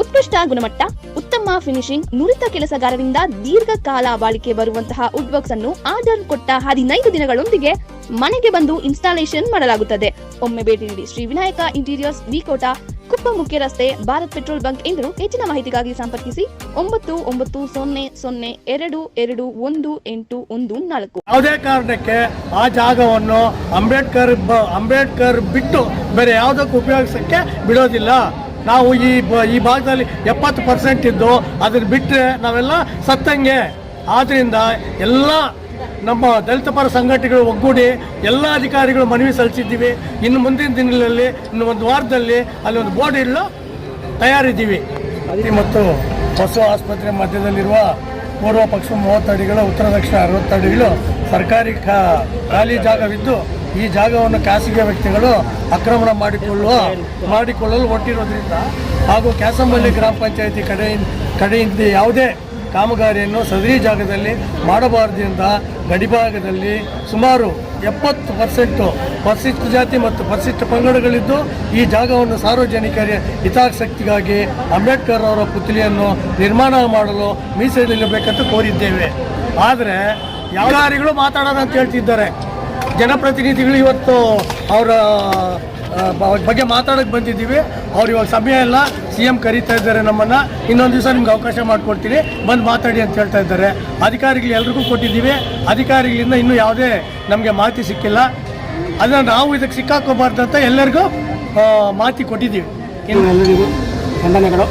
ಉತ್ಕೃಷ್ಟ ಗುಣಮಟ್ಟ, ಉತ್ತಮ ಫಿನಿಶಿಂಗ್ ನುರಿತ ಕೆಲಸಗಾರರಿಂದ ದೀರ್ಘಕಾಲ ಬಾಳಿಕೆ ಬರುವಂತಹ ವುಡ್ ವರ್ಕ್ಸ್ ಅನ್ನು ಆರ್ಡರ್ ಕೊಟ್ಟ ಹದಿನೈದು ದಿನಗಳೊಂದಿಗೆ ಮನೆಗೆ ಬಂದು ಇನ್ಸ್ಟಾಲೇಷನ್ ಮಾಡಲಾಗುತ್ತದೆ. ಒಮ್ಮೆ ಭೇಟಿ ನೀಡಿ ಶ್ರೀ ವಿನಾಯಕ ಇಂಟೀರಿಯರ್ಸ್ ವಿಕೋಟ ಕುಪ್ಪ ಮುಖ್ಯ ರಸ್ತೆ, ಭಾರತ್ ಪೆಟ್ರೋಲ್ ಬಂಕ್ ಎಂದು ಹೆಚ್ಚಿನ ಮಾಹಿತಿಗಾಗಿ ಸಂಪರ್ಕಿಸಿ ಒಂಬತ್ತು ಒಂಬತ್ತು ಸೊನ್ನೆ ಸೊನ್ನೆ ಎರಡು ಎರಡು ಒಂದು ಎಂಟು ಒಂದು ನಾಲ್ಕು. ಯಾವುದೇ ಕಾರಣಕ್ಕೆ ಆ ಜಾಗವನ್ನು ಅಂಬೇಡ್ಕರ್ ಅಂಬೇಡ್ಕರ್ ಬಿಟ್ಟು ಬೇರೆ ಯಾವುದಕ್ಕೂ ಉಪಯೋಗಿಸಕ್ಕೆ ಬಿಡೋದಿಲ್ಲ. ನಾವು ಈ ಈ ಭಾಗದಲ್ಲಿ ಎಪ್ಪತ್ತು ಪರ್ಸೆಂಟ್ ಇದ್ದು ಅದನ್ನು ಬಿಟ್ಟರೆ ನಾವೆಲ್ಲ ಸತ್ತಂಗೆ. ಆದ್ದರಿಂದ ಎಲ್ಲ ನಮ್ಮ ದಲಿತ ಪರ ಸಂಘಟನೆಗಳು ಒಗ್ಗೂಡಿ ಎಲ್ಲ ಅಧಿಕಾರಿಗಳು ಮನವಿ ಸಲ್ಲಿಸಿದ್ದೀವಿ. ಇನ್ನು ಮುಂದಿನ ದಿನಗಳಲ್ಲಿ, ಇನ್ನು ಒಂದು ವಾರದಲ್ಲಿ ಅಲ್ಲಿ ಒಂದು ಬೋರ್ಡ್ ಇಡಲು ತಯಾರಿದ್ದೀವಿ. ಮತ್ತು ಹೊಸ ಆಸ್ಪತ್ರೆ ಮಧ್ಯದಲ್ಲಿರುವ ಪೂರ್ವ ಪಕ್ಷ ಮೂವತ್ತು ಅಡಿಗಳು, ಉತ್ತರ ದಕ್ಷಿಣ ಅರವತ್ತು ಅಡಿಗಳು ಸರ್ಕಾರಿ ಖಾಲಿ ಜಾಗವಿದ್ದು ಈ ಜಾಗವನ್ನು ಖಾಸಗಿ ವ್ಯಕ್ತಿಗಳು ಆಕ್ರಮಣ ಮಾಡಿಕೊಳ್ಳುವ, ಮಾಡಿಕೊಳ್ಳಲು ಹೊರಟಿರೋದ್ರಿಂದ ಹಾಗೂ ಕ್ಯಾಸಂಬಳ್ಳಿ ಗ್ರಾಮ ಪಂಚಾಯತಿ ಕಡೆಯಿಂದ ಕಡೆಯಿಂದ ಯಾವುದೇ ಕಾಮಗಾರಿಯನ್ನು ಸದರಿ ಜಾಗದಲ್ಲಿ ಮಾಡಬಾರದಿಂದ ಗಡಿಭಾಗದಲ್ಲಿ ಸುಮಾರು ಎಪ್ಪತ್ತು ಪರ್ಸೆಂಟು ಪರಿಶಿಷ್ಟ ಜಾತಿ ಮತ್ತು ಪರಿಶಿಷ್ಟ ಪಂಗಡಗಳಿದ್ದು ಈ ಜಾಗವನ್ನು ಸಾರ್ವಜನಿಕರ ಹಿತಾಸಕ್ತಿಗಾಗಿ ಅಂಬೇಡ್ಕರ್ ಅವರ ಪುತ್ಲಿಯನ್ನು ನಿರ್ಮಾಣ ಮಾಡಲು ಮೀಸಲಿಡಬೇಕಂತ ಕೋರಿದ್ದೇವೆ. ಆದರೆ ಯಾರಿಗಳು ಮಾತಾಡೋದಂತ ಹೇಳ್ತಿದ್ದಾರೆ. ಜನಪ್ರತಿನಿಧಿಗಳು ಇವತ್ತು ಅವರ ಬಗ್ಗೆ ಮಾತಾಡೋಕ್ಕೆ ಬಂದಿದ್ದೀವಿ. ಅವ್ರು ಇವಾಗ ಸಮಯ ಇಲ್ಲ. ಸಿ ಎಂ ಕರೀತಾ ಇದ್ದಾರೆ ನಮ್ಮನ್ನು. ಇನ್ನೊಂದು ದಿವಸ ನಿಮ್ಗೆ ಅವಕಾಶ ಮಾಡಿಕೊಡ್ತೀನಿ. ಬಂದು ಮಾತಾಡಿ ಅಂತ ಹೇಳ್ತಾ ಇದ್ದಾರೆ. ಅಧಿಕಾರಿಗಳು ಎಲ್ರಿಗೂ ಕೊಟ್ಟಿದ್ದೀವಿ. ಅಧಿಕಾರಿಗಳಿಂದ ಇನ್ನೂ ಯಾವುದೇ ನಮಗೆ ಮಾಹಿತಿ ಸಿಕ್ಕಿಲ್ಲ. ಅದನ್ನು ನಾವು ಇದಕ್ಕೆ ಸಿಕ್ಕಾಕೋಬಾರ್ದು ಅಂತ ಎಲ್ಲರಿಗೂ ಮಾಹಿತಿ ಕೊಟ್ಟಿದ್ದೀವಿ. ಇನ್ನು ಎಲ್ಲರಿಗೂ ಖಂಡನೆಗಳು.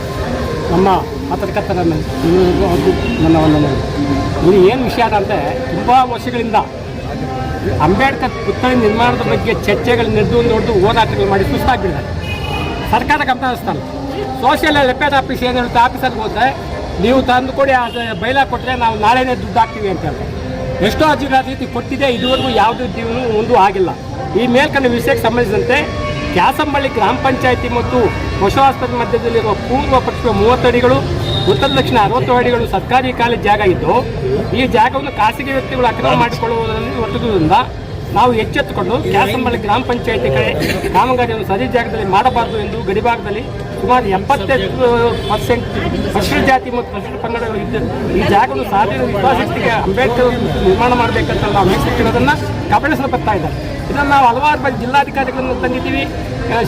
ನಮ್ಮ ಪತ್ರಕರ್ತರ ಮೇಲೆ ನನ್ನ ಒಂದು ಇದು ಏನು ವಿಷಯ ಅಂದರೆ, ತುಂಬ ವರ್ಷಗಳಿಂದ ಅಂಬೇಡ್ಕರ್ ಪುತ್ಥಳಿ ನಿರ್ಮಾಣದ ಬಗ್ಗೆ ಚರ್ಚೆಗಳು ನಡೆದು ನೋಡಿದು ಹೋರಾಟಗಳು ಮಾಡಿ ಸುಸ್ತಾಗಿಬಿಡ್ತಾರೆ. ಸರ್ಕಾರ ಗಮನ ಹರಿಸ್ತಾನೆ ಸೋಷಿಯಲ್ ವೆಲ್ಫೇರ್ ಆಫೀಸ್ ಏನು ಹೇಳುತ್ತೆ, ಆಫೀಸಲ್ಲಿ ಹೋದರೆ ನೀವು ತಂದು ಕೊಡಿ ಅದು ಬೈಲ ಕೊಟ್ಟರೆ ನಾವು ನಾಳೆನೇ ದುಡ್ಡು ಹಾಕ್ತೀವಿ ಅಂತ ಹೇಳ್ತಾರೆ ಎಷ್ಟೋ ಅರ್ಜಿಗಳ ರೀತಿ ಕೊಟ್ಟಿದೆ, ಇದುವರೆಗೂ ಯಾವುದೇ ಜೀವನ ಒಂದು ಆಗಿಲ್ಲ. ಈ ಮೇಲ್ಕಂಡ ವಿಷಯಕ್ಕೆ ಸಂಬಂಧಿಸಿದಂತೆ ಕ್ಯಾಸಂಬಳ್ಳಿ ಗ್ರಾಮ ಪಂಚಾಯಿತಿ ಮತ್ತು ಹೊಸ ಆಸ್ಪತ್ರೆ ಮಧ್ಯದಲ್ಲಿರುವ ಪೂರ್ವ ಪಕ್ಷ ಮೂವತ್ತು ಉತ್ತರ ದಕ್ಷಿಣ ಅರವತ್ತು ಅಡಿಗಳು ಸರ್ಕಾರಿ ಕಾಲೇಜ್ ಜಾಗ ಇದ್ದು ಈ ಜಾಗವನ್ನು ಖಾಸಗಿ ವ್ಯಕ್ತಿಗಳು ಅಕ್ರಮ ಮಾಡಿಕೊಳ್ಳುವುದರಲ್ಲಿ ಒಟ್ಟುವುದರಿಂದ ನಾವು ಎಚ್ಚೆತ್ತುಕೊಂಡು ಕ್ಯಾಸಂಬಳ್ಳಿ ಗ್ರಾಮ ಪಂಚಾಯಿತಿ ಕಡೆ ಕಾಮಗಾರಿಯನ್ನು ಸರಿ ಜಾಗದಲ್ಲಿ ಮಾಡಬಾರದು ಎಂದು ಗಡಿಭಾಗದಲ್ಲಿ ಸುಮಾರು ಎಂಬತ್ತೆಂಟು ಪರ್ಸೆಂಟ್ ಪರಿಶಿಷ್ಟ ಜಾತಿ ಮತ್ತು ಪರಿಶಿಷ್ಟ ಪಂಗಡಗಳು ಇದ್ದು ಈ ಜಾಗವನ್ನು ಸಾರ್ವಜನಿಕ ವಿಶ್ವಾಸಕ್ಕೆ ಅಂಬೇಡ್ಕರ್ ನಿರ್ಮಾಣ ಮಾಡಬೇಕಂತ ನಾವು ಮೀಸಲಿಟ್ಟಿರೋದನ್ನು ಕಬಳಿಸಲು ಬರ್ತಾ ಇದ್ದಾರೆ. ಇದನ್ನು ನಾವು ಹಲವಾರು ಬಾರಿ ಜಿಲ್ಲಾಧಿಕಾರಿಗಳನ್ನು ತಂದಿದ್ದೀವಿ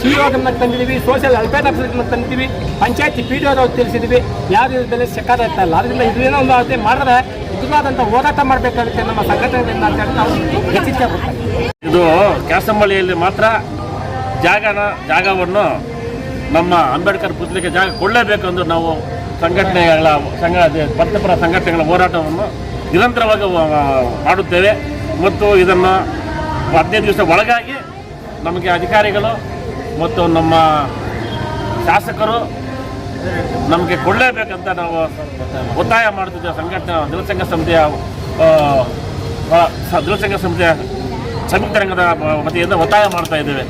ಸಿ ಗಮನಕ್ಕೆ ತಂದಿದ್ದೀವಿ ಸೋಷಿಯಲ್ ವೆಲ್ಫೇರ್ ಆಫೀಸರ್ಗಳನ್ನ ತಂದಿದ್ದೀವಿ, ಪಂಚಾಯತಿ ಪಿ ಡಿ ಅವರು ತಿಳಿಸಿದ್ದೀವಿ. ಯಾರು ಇದರಲ್ಲಿ ಸೆಕಾರ ಇರ್ತಾ ಇಲ್ಲ ಅದರಿಂದ ಇದೇನೋ ಒಂದು ಅವಧಿ ಮಾಡಿದ್ರೆ ಉತ್ತಮವಾದಂಥ ಹೋರಾಟ ಮಾಡಬೇಕಾಗುತ್ತೆ ನಮ್ಮ ಸಂಘಟನೆಯಿಂದ ಅಂತ ಹೇಳಿ ನಾವು ಇದು ಕ್ಯಾಸಂಬಳಿಯಲ್ಲಿ ಮಾತ್ರ ಜಾಗನ, ಜಾಗವನ್ನು ನಮ್ಮ ಅಂಬೇಡ್ಕರ್ ಪುತ್ಲಿಗೆ ಜಾಗ ಕೊಡಲೇಬೇಕು ಎಂದು ನಾವು ಸಂಘಟನೆಗಳ, ಸಂಘ ಪತ್ರಪರ ಸಂಘಟನೆಗಳ ಹೋರಾಟವನ್ನು ನಿರಂತರವಾಗಿ ಮಾಡುತ್ತೇವೆ. ಮತ್ತು ಇದನ್ನು ಹದಿನೈದು ದಿವಸ ಒಳಗಾಗಿ ನಮಗೆ ಅಧಿಕಾರಿಗಳು ಮತ್ತು ನಮ್ಮ ಶಾಸಕರು ನಮಗೆ ಕೊಡಲೇಬೇಕಂತ ನಾವು ಒತ್ತಾಯ ಮಾಡ್ತಿದ್ದೇವೆ ಸಂಘಟನೆ ದೃಢಸಂಘ ಸಮಿತಿಯ ದೃಢಸಂಘ ಸಮಿತಿಯ ಸಂಯುಕ್ತ ರಂಗದ ವತಿಯಿಂದ ಒತ್ತಾಯ ಮಾಡ್ತಾ ಇದ್ದೇವೆ.